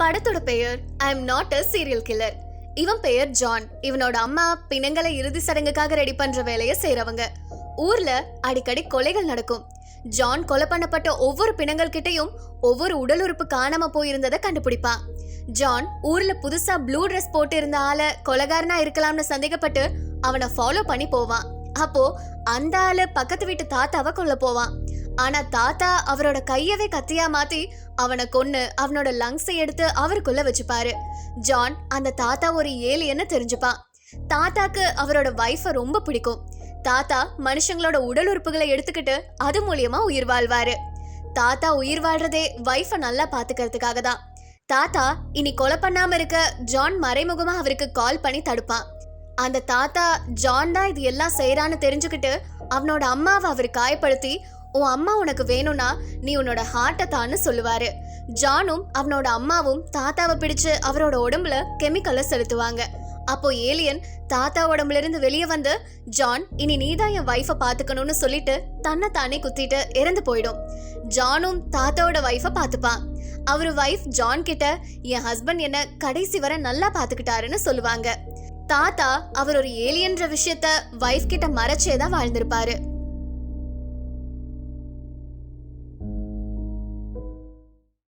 படத்தோட பெயர் I am not a serial killer இவன் பெயர் ஜான். இவனோட அம்மா பிணங்களை இறுதி சடங்குக்காக ரெடி பண்ற வேலையை செய்யறவங்க ஊர்ல அடிக்கடி கொலைகள் நடக்கும். ஜான் கொலை பண்ணப்பட்ட ஒவ்வொரு பிணங்கள் கிட்டையும் ஒவ்வொரு உடல் உறுப்பு காணாம போயிருந்ததை கண்டுபிடிப்பான். ஜான் ஊர்ல புதுசா ப்ளூ ட்ரெஸ் போட்டு இருந்த ஆள கொலைகாரனா இருக்கலாம்னு சந்தேகப்பட்டு அவனை ஃபாலோ பண்ணி போவான். அப்போ அந்த ஆளு பக்கத்து வீட்டு தாத்தாவை கொல்ல போவான். ஆனா தாத்தா அவரோட கையவே கத்தியா மாத்தி அவனை கொன்னு அவனோட லங்ஸை எடுத்து அவருக்குள்ள வச்சுப்பாரு. ஜான் அந்த தாத்தா ஒரு ஏலியன்னு தெரிஞ்சுப்பான். தாத்தாக்கு அவரோட வைஃபை ரொம்ப பிடிக்கும். தாத்தா மனுஷங்களோட உடல் உறுப்புகளை எடுத்துக்கிட்டு அது மூலியமா உயிர் வாழ்வாரு. தாத்தா உயிர் வாழ்றதே வைஃபை நல்லா பாத்துக்கிறதுக்காக தான். தாத்தா இனி கொலை பண்ணாம இருக்க ஜான் மறைமுகமா அவருக்கு கால் பண்ணி தடுப்பான். அந்த தாத்தா ஜான் தான் இது எல்லாம் செய்யறான்னு தெரிஞ்சுக்கிட்டு அவனோட அம்மாவை அவர் காயப்படுத்தி உன் அம்மா உனக்கு வேணும்னா நீ உன்னோட ஹார்ட்டை தான்னு சொல்லுவாரு. ஜானும் அவனோட அம்மாவும் தாத்தாவை பிடிச்சு அவரோட உடம்புல கெமிக்கலை செலுத்துவாங்க. அப்போ ஏலியன் தாத்தா உடம்புல இருந்து வெளியே வந்து ஜான் இனி நீதான் என் வைஃபை பார்த்துக்கணும்னு சொல்லிட்டு தன்னை தானே குத்திட்டு இறந்து போயிடும். ஜானும் தாத்தாவோட வைஃபை பார்த்துப்பான் அவர் வைஃப் ஜான் கிட்ட என் ஹஸ்பண்ட் என்ன கடைசி வரை நல்லா பார்த்துக்கிட்டாருன்னு சொல்லுவாங்க. தாத்தா அவர் ஒரு ஏலியன்ற விஷயத்த வைஃப் கிட்ட மறைச்சே தான் வாழ்ந்திருப்பாரு.